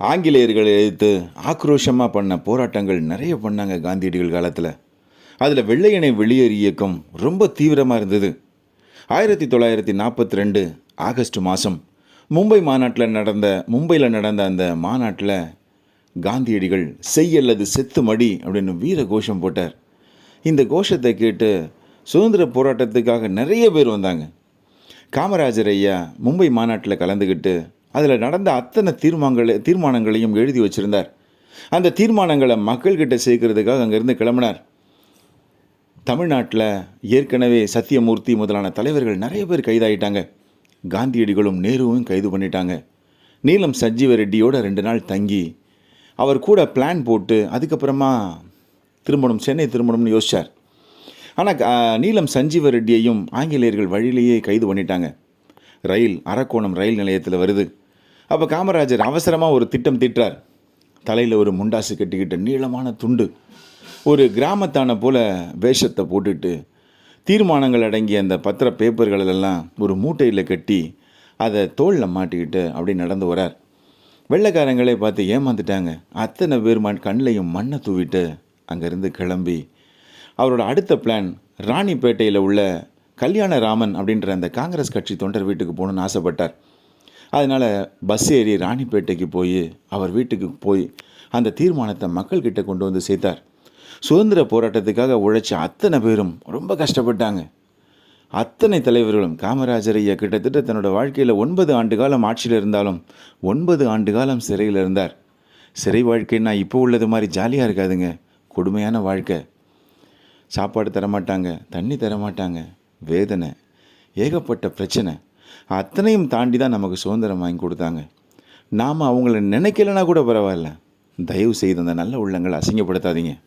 ஆங்கிலேயர்களை எதிர்த்து ஆக்ரோஷமாக பண்ண போராட்டங்கள் நிறைய பண்ணாங்க காந்தியடிகள் காலத்தில். அதில் வெள்ளையனை வெளியேறு இயக்கம் ரொம்ப தீவிரமாக இருந்தது. ஆயிரத்தி தொள்ளாயிரத்தி நாற்பத்தி ரெண்டு ஆகஸ்ட் மாதம் மும்பை மாநாட்டில் நடந்த மும்பையில் நடந்த அந்த மாநாட்டில் காந்தியடிகள் செய் அல்லது செத்து மடி அப்படின்னு வீர கோஷம் போட்டார். இந்த கோஷத்தை கேட்டு சுதந்திர போராட்டத்துக்காக நிறைய பேர் வந்தாங்க. காமராஜர் ஐயா மும்பை மாநாட்டில் கலந்துக்கிட்டு அதில் நடந்த அத்தனை தீர்மானங்களை தீர்மானங்களையும் எழுதி வச்சிருந்தார். அந்த தீர்மானங்களை மக்கள்கிட்ட சேர்க்கறதுக்காக அங்கேருந்து கிளம்பினார். தமிழ்நாட்டில் ஏற்கனவே சத்தியமூர்த்தி முதலான தலைவர்கள் நிறைய பேர் கைதாயிட்டாங்க. காந்தியடிகளும் நேருவும் கைது பண்ணிட்டாங்க. நீலம் சஞ்சீவ ரெட்டியோட ரெண்டு நாள் தங்கி அவர் கூட பிளான் போட்டு அதுக்கப்புறமா திரும்பணும் சென்னை திரும்பணும்னு யோசித்தார் ஆனால் நீலம் சஞ்சீவ ரெட்டியையும் ஆங்கிலேயர்கள் வழியிலேயே கைது பண்ணிட்டாங்க. ரயில் அரக்கோணம் ரயில் நிலையத்தில் வருது. அப்போ காமராஜர் அவசரமாக ஒரு திட்டம் திட்டார் தலையில் ஒரு முண்டாசு கட்டிக்கிட்ட நீளமான துண்டு ஒரு கிராமத்தான போல வேஷத்தை போட்டுட்டு தீர்மானங்கள் அடங்கிய அந்த பத்திர பேப்பர்களெல்லாம் ஒரு மூட்டையில் கட்டி அதை தோளில் மாட்டிக்கிட்டு அப்படி நடந்து வரார். வெள்ளைக்காரங்களே பார்த்து ஏமாந்துட்டாங்க. அத்தனை பேர் மண் கண்ணிலையும் மண்ணை தூவிட்டு அங்கேருந்து கிளம்பி அவரோட அடுத்த பிளான் ராணிப்பேட்டையில் உள்ள கல்யாண ராமன் அப்படின்ற அந்த காங்கிரஸ் கட்சி தொண்டர் வீட்டுக்கு போகணுன்னு ஆசைப்பட்டார். அதனால் பஸ் ஏறி ராணிப்பேட்டைக்கு போய் அவர் வீட்டுக்கு போய் அந்த தீர்மானத்தை மக்கள்கிட்ட கொண்டு வந்து சேர்த்தார். சுதந்திர போராட்டத்துக்காக உழைச்ச அத்தனை பேரும் ரொம்ப கஷ்டப்பட்டாங்க. அத்தனை தலைவர்களும் காமராஜர் ஐயா கிட்டத்தட்ட தன்னோட வாழ்க்கையில் ஒன்பது ஆண்டு காலம் ஆட்சியில் இருந்தாலும் ஒன்பது ஆண்டு காலம் சிறையில் இருந்தார். சிறை வாழ்க்கைன்னா இப்போ உள்ளது மாதிரி ஜாலியாக இருக்காதுங்க. கொடுமையான வாழ்க்கை. சாப்பாடு தரமாட்டாங்க தண்ணி தரமாட்டாங்க. வேதனை. ஏகப்பட்ட பிரச்சனை. அத்தனையும் தாண்டி தான் நமக்கு சுதந்திரம் வாங்கி கொடுத்தாங்க. நாம் அவங்கள நினைக்கலனா கூட பரவாயில்ல. தயவு செய்து அந்த நல்ல உள்ளங்களை அசிங்கப்படுத்தாதீங்க.